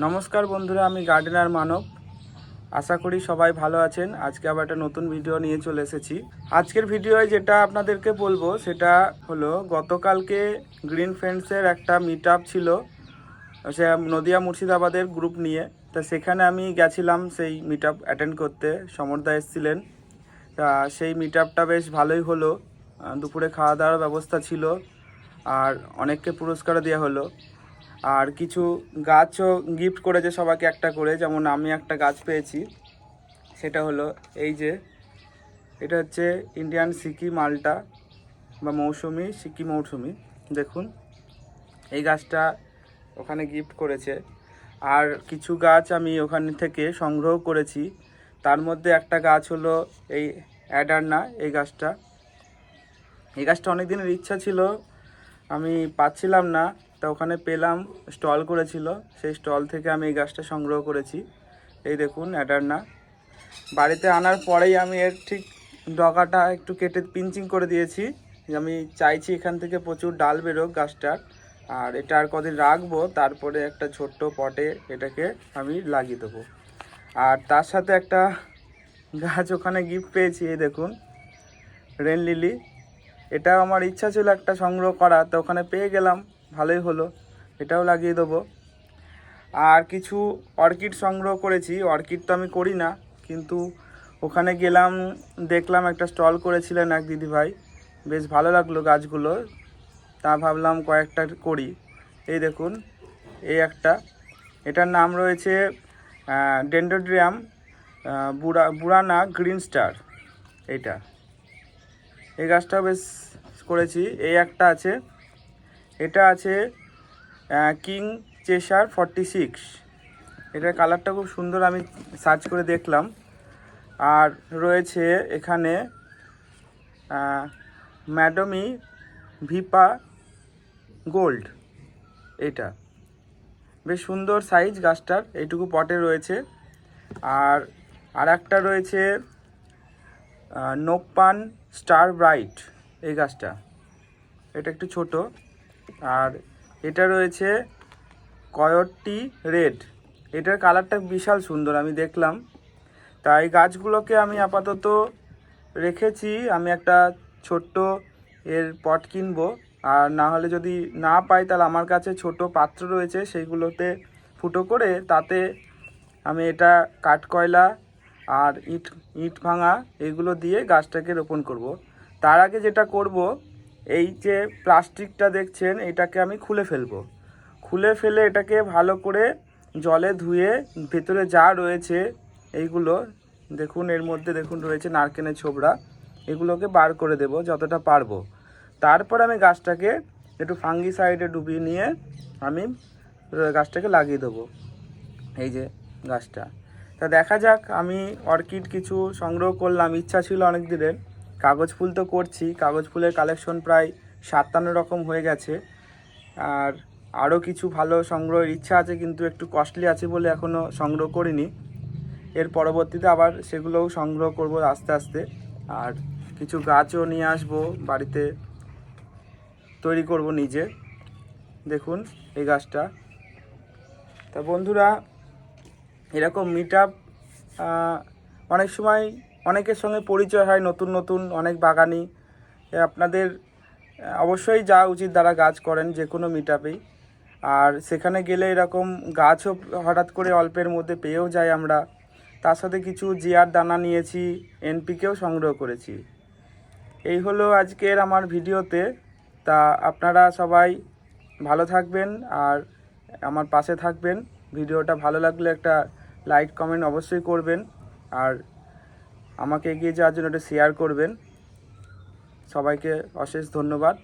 নমস্কার বন্ধুরা, আমি গার্ডেনার মানব। আশা করি সবাই ভালো আছেন। আজকে আবার একটা নতুন ভিডিও নিয়ে চলে এসেছি। আজকের ভিডিওয় যেটা আপনাদেরকে বলব, সেটা হলো গতকালকে গ্রিন ফ্রেন্ডসের একটা মিট ছিল, সে নদিয়া মুর্শিদাবাদের গ্রুপ নিয়ে। তা সেখানে আমি গেছিলাম সেই মিট আপ অ্যাটেন্ড করতে সমরদা এসেছিলেন। তা সেই মিট আপটা বেশ ভালোই হলো। দুপুরে খাওয়া দাওয়ার ব্যবস্থা ছিল। আর অনেককে পুরস্কারও দেওয়া হলো। আর কিছু গাছও গিফট করেছে সবাইকে একটা করে, যেমন আমি একটা গাছ পেয়েছি। সেটা হলো এই যে, এটা হচ্ছে ইন্ডিয়ান সিকি মালটা বা মৌসুমি, সিকি মৌসুমি, দেখুন। এই গাছটা ওখানে গিফট করেছে। আর কিছু গাছ আমি ওখান থেকে সংগ্রহ করেছি। তার মধ্যে একটা গাছ হলো এই অ্যাডারনা, এই গাছটা। এই গাছটা অনেক দিনের ইচ্ছা ছিল, আমি পাচ্ছিলাম না। তা ওখানে পেলাম, স্টল করেছিল। সেই স্টল থেকে আমি এই গাছটা সংগ্রহ করেছি। এই দেখুন, অ্যাডারনা। বাড়িতে আনার পরেই আমি এর ঠিক ডগাটা একটু কেটে পিঞ্চিং করে দিয়েছি। আমি চাইছি এখান থেকে প্রচুর ডাল বেরোক গাছটার। আর এটা আর কদিন রাখব, তারপরে একটা ছোট্ট পটে এটাকে আমি লাগিয়ে দেবো। আর তার সাথে একটা গাছ ওখানে গিফট পেয়েছি, এই দেখুন, রেন লিলি। এটা আমার ইচ্ছা ছিল একটা সংগ্রহ করা তো ওখানে পেয়ে গেলাম। ভালোই হলো, এটাও লাগিয়ে দেবো। আর কিছু অর্কিড সংগ্রহ করেছি, অর্কিড তো আমি করি না, কিন্তু ওখানে গেলাম, দেখলাম একটা স্টল করেছিলেন এক দিদিভাই, বেশ ভালো লাগল গাছগুলো, তা ভাবলাম কয়েকটা করি। এই দেখুন, এই একটা, এটার নাম রয়েছে ডেন্ডোড্রিয়াম বুড়া, বুড়ানা গ্রিন স্টার এইটা। এই গাছটাও বেশ করেছি, এই একটা আছে এটা আছে কিং চেশার ফর্টি সিক্স এটার কালারটা খুব সুন্দর, আমি সার্চ করে দেখলাম। আর রয়েছে এখানে ম্যাডমি ভিপা গোল্ড এটা। বেশ সুন্দর সাইজ গাছটার, এইটুকু পটে রয়েছে। আর আর একটা রয়েছে নোপান স্টার ব্রাইট এই গাছটা। এটা একটু ছোট। আর এটা রয়েছে কয়টি রেড। এটার কালারটা বিশাল সুন্দর, আমি দেখলাম। তাই গাছগুলোকে আমি আপাতত রেখেছি, আমি একটা ছোট্ট এর পট কিনবো। আর না হলে যদি না পাই, তাহলে আমার কাছে ছোট পাত্র রয়েছে, সেইগুলোতে ফুটো করে তাতে আমি এটা কাঠকয়লা আর ইট ইট ভাঙা এগুলো দিয়ে গাছটাকে রোপণ করব। তার আগে যেটা করব এই যে প্লাস্টিকটা দেখছেন, এটাকে আমি খুলে ফেলব। খুলে ফেলে এটাকে ভালো করে জলে ধুয়ে ভেতরে যা রয়েছে, এইগুলো, দেখুন, এর মধ্যে দেখুন রয়েছে নারকেলের ছোবড়া, এগুলোকে বার করে দেব যতটা পারব। তারপর আমি গাছটাকে একটু ফাঙ্গি সাইডে ডুবিয়ে নিয়ে আমি গাছটাকে লাগিয়ে দেবো, এই যে গাছটা। তা দেখা যাক, আমি অর্কিড কিছু সংগ্রহ করলাম, ইচ্ছা ছিল অনেক দিনের। কাগজ ফুল তো করছি, কাগজ ফুলের কালেকশন প্রায় সাতান্ন রকম হয়ে গেছে। আর আরও কিছু ভালো সংগ্রহের ইচ্ছা আছে, কিন্তু একটু কস্টলি আছে বলে এখনও সংগ্রহ করিনি। এর পরবর্তীতে আবার সেগুলোও সংগ্রহ করব আস্তে আস্তে। আর কিছু গাছও নিয়ে আসব, বাড়িতে তৈরি করব নিজে। দেখুন এই গাছটা। তা বন্ধুরা, এরকম মিট অনেক সময় অনেকের সঙ্গে পরিচয় হয়, নতুন নতুন, অনেক বাগানি। আপনাদের অবশ্যই যাওয়া উচিত যারা গাছ করেন, যে কোনো মিটাপেই আর সেখানে গেলে এরকম গাছও হঠাৎ করে অল্পের মধ্যে পেয়েও যাই আমরা। তার সাথে কিছু জিয়ার দানা নিয়েছি এনপিকেও সংগ্রহ করেছি। এই হলো আজকের আমার ভিডিওতে। তা আপনারা সবাই ভালো থাকবেন আর আমার পাশে থাকবেন। ভিডিওটা ভালো লাগলে একটা লাইক, কমেন্ট অবশ্যই করবেন। আর আমাকে এগিয়ে যাওয়ার জন্য এটা শেয়ার করবেন। সবাইকে অশেষ ধন্যবাদ।